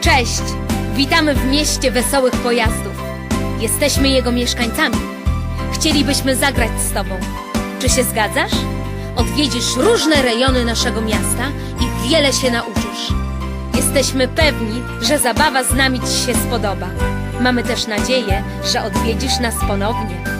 Cześć! Witamy w mieście wesołych pojazdów. Jesteśmy jego mieszkańcami. Chcielibyśmy zagrać z Tobą. Czy się zgadzasz? Odwiedzisz różne rejony naszego miasta i wiele się nauczysz. Jesteśmy pewni, że zabawa z nami Ci się spodoba. Mamy też nadzieję, że odwiedzisz nas ponownie.